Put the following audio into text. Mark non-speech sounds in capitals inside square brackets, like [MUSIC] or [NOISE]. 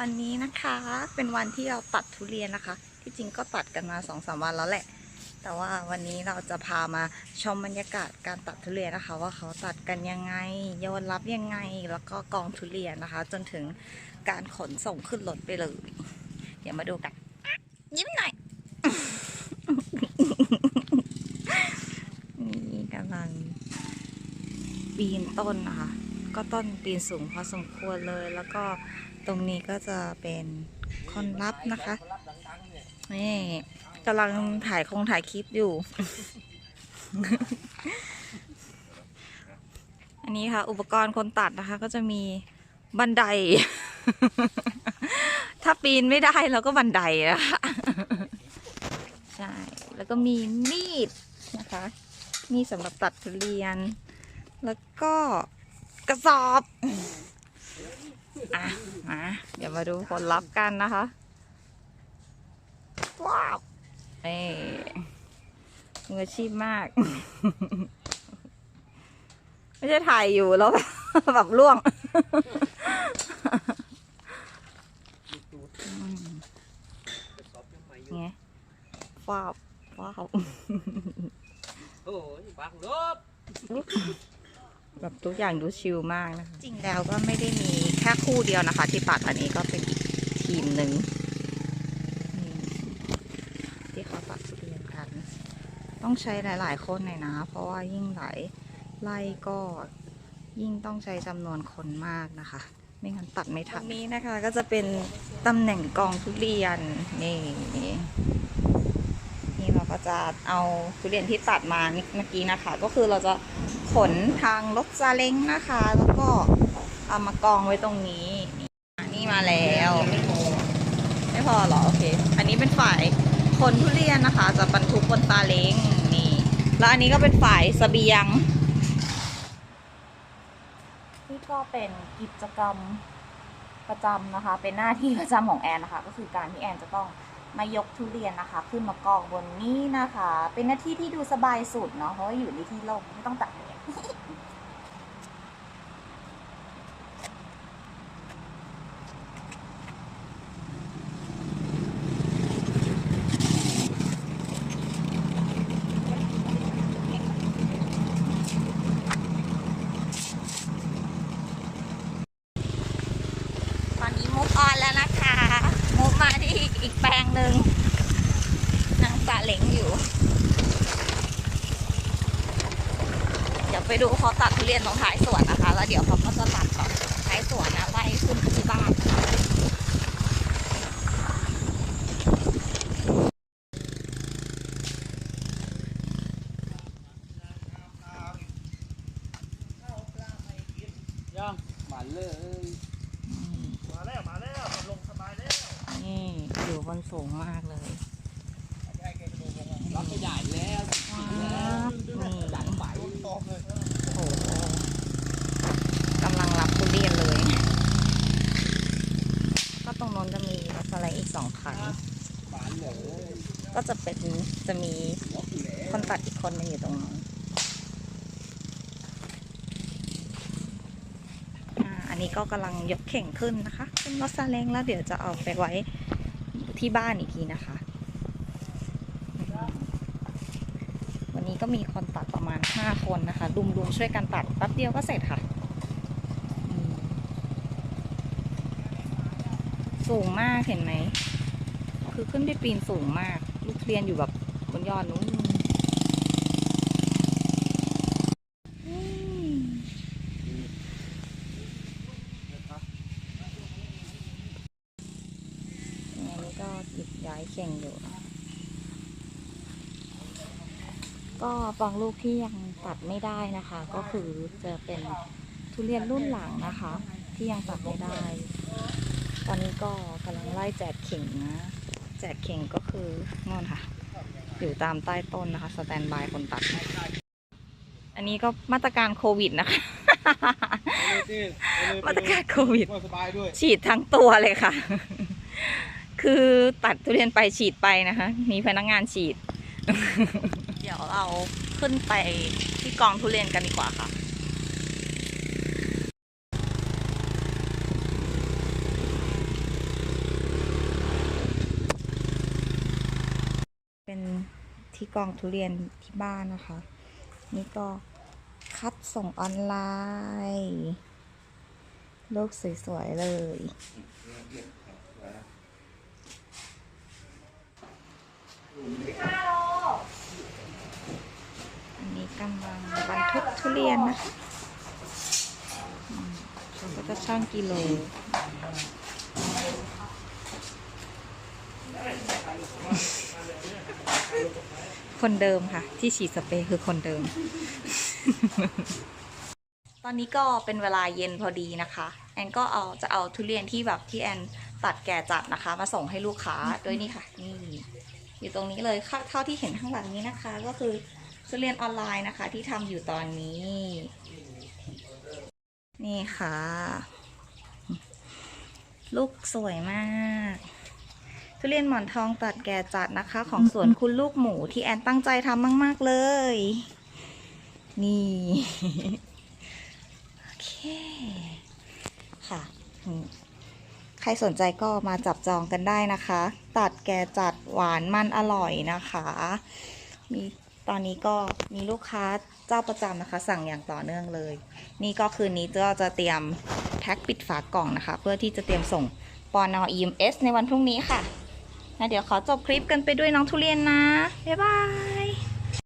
วันนี้นะคะเป็นวันที่เราตัดทุเรียนนะคะ ที่จริงก็ตัดกันมาสองสามวันแล้วแหละ แต่ว่าวันนี้เราจะพามาชมบรรยากาศการตัดทุเรียนนะคะ ว่าเขาตัดกันยังไงโยนรับยังไงแล้วก็กองทุเรียนนะคะ จนถึงการขนส่งขึ้นรถไปเลย เดี๋ยวมาดูกัน ยิ้มหน่อยนี่กำลังปีนต้นนะคะก็ต้นปีนสูงพอสมควรเลยแล้วก็ ตรงนี้ก็จะเป็นคนรับนะคะนี่กำลังถ่ายคงถ่ายคลิปอยู่ อันนี้ค่ะ อุปกรณ์คนตัดนะคะ ก็จะมีบันได ถ้าปีนไม่ได้เราก็บันไดนะคะใช่ แล้วก็มีมีดนะคะ มีดสำหรับตัดทุเรียน แล้วก็กระสอบ อะมาเดี๋ยวมาดูผลลัพธ์กันนะคะ ว้าวนี่มืออาชีพมาก ไม่ใช่ถ่ายอยู่แล้วแบบล่วง อืมไงว้าวว้าว โอ้ยบังลบ แบบ ทุกอย่างดูชิลมากนะคะ จริงแล้วก็ไม่ได้มีแค่คู่เดียวนะคะ ที่ปัดอันนี้ก็เป็นอีกทีมหนึ่งนี่ที่เขาตัดทุเรียนกัน ต้องใช้หลาย ๆ คนหน่อยนะ เพราะว่ายิ่งหลายไล่ก็ยิ่งต้องใช้จำนวนคนมากนะคะ ไม่งั้นตัดไม่ทันนี้นะคะก็จะเป็นตำแหน่งกองทุเรียนนี่นี่เราก็จะเอาทุเรียนที่ตัดมาเมื่อกี้นะคะ ก็คือเราจะ ขนทางรถซาเล้งนะคะ แล้วก็เอามากองไว้ตรงนี้นี่มาแล้วไม่พอหรอโอเค อันนี้เป็นฝ่ายคนทุเรียนนะคะ จะบรรทุกบนซาเล้งนี่ แล้วอันนี้ก็เป็นฝ่ายสเสบียงนี่ก็เป็นกิจกรรมประจำนะคะ เป็นหน้าที่ประจำของแอนนะคะ ก็คือการที่แอนจะต้องมายกทุเรียนนะคะ ขึ้นมากองบนนี้นะคะ เป็นหน้าที่ที่ดูสบายสุดเนาะเพราะว่าอยู่ในที่ร่มไม่ต้องตัดแดด Oh. [LAUGHS] ดี๋ยวไปดูเขาตัดทุเรียนตรงท้ายสวนนะคะ แล้วเดี๋ยวเขาก็จะตัดต่อท้ายสวนนะไล่ขึ้นที่บ้านย่างมาเลย มาแล้ว มาแล้ว ลงสบายแล้ว นี่อยู่บนสูงมากเลยรับไปใหญ่แล้วว้าวนี่จัดไปตอ กำลังรับทุเรียนเลย ก็ตรงโน้นจะมีรถสไลด์อีกสองคัน ก็จะเป็นจะมีคนตัดอีกคนหนึงอยู่ตรงนั้นอันนี้ก็กำลังยกเข่งขึ้นนะคะขึ้นรถซาเล้งแล้วเดี๋ยวจะเอาไปไว้ที่บ้านอีกทีนะคะ วันนี้ ก็มีคนตัดประมาณ 5 คนนะคะรุมๆช่วยกันตัดแป๊บเดียวก็เสร็จค่ะ สูงมากเห็นไหม คือขึ้นไปปีนสูงมาก ลูกเรียนอยู่แบบบนยอดนู้นอืมอันนี้ก็หยิบย้ายเข่งอยู่ ก็บางลูกที่ยังตัดไม่ได้นะคะ ก็คือจะเป็นทุเรียนรุ่นหลังนะคะ ที่ยังตัดไม่ได้ ตอนนี้ก็กำลังไล่แจกเข่งนะแจกเข่งก็คือนู่นค่ะ อยู่ตามใต้ต้นนะคะ สแตนบายคนตัด อันนี้ก็มาตรการโควิดนะคะ มาตรการโควิดสบายด้วยฉีดทั้งตัวเลยค่ะ คือตัดทุเรียนไปฉีดไปนะคะ มีพนักงานฉีด เดี๋ยวเราขึ้นไปที่กองทุเรียนกันดีกว่าค่ะ เป็นที่กองทุเรียนที่บ้านนะคะ นี่ก็คัดส่งออนไลน์โลกสวยๆเลยฮัลโหลำลังบรรทุกทุเรียนนะคะเขาก็จะช่างกิโลคนเดิมค่ะ ที่ฉีดสเปรย์คือคนเดิม ตอนนี้ก็เป็นเวลาเย็นพอดีนะคะ แอนก็เอาจะเอาทุเรียนที่แบบที่แอนตัดแก่จัดนะคะ มาส่งให้ลูกค้าด้วยนี่ค่ะ นี่ อยู่ตรงนี้เลยเท่าที่เห็นข้างหลังนี้นะคะ ก็คือ ทุเรียนออนไลน์นะคะ ที่ทำอยู่ตอนนี้ นี่ค่ะ ลูกสวยมาก ทุเรียนหมอนทองตัดแก่จัดนะคะ ของสวนคุณลูกหมูที่แอนตั้งใจทำมาก ๆ เลย นี่โอเคค่ะใครสนใจก็มาจับจองกันได้นะคะ ตัดแก่จัดหวานมันอร่อยนะคะ มี ตอนนี้ก็มีลูกค้าเจ้าประจำนะคะ สั่งอย่างต่อเนื่องเลย นี่ก็คืนนี้ก็จะเตรียมแท็กปิดฝากล่องนะคะ เพื่อที่จะเตรียมส่งปอนอ EMS ในวันพรุ่งนี้ค่ะนะเดี๋ยวขอจบคลิปกันไปด้วยน้องทุเรียนนะ บ๊ายบาย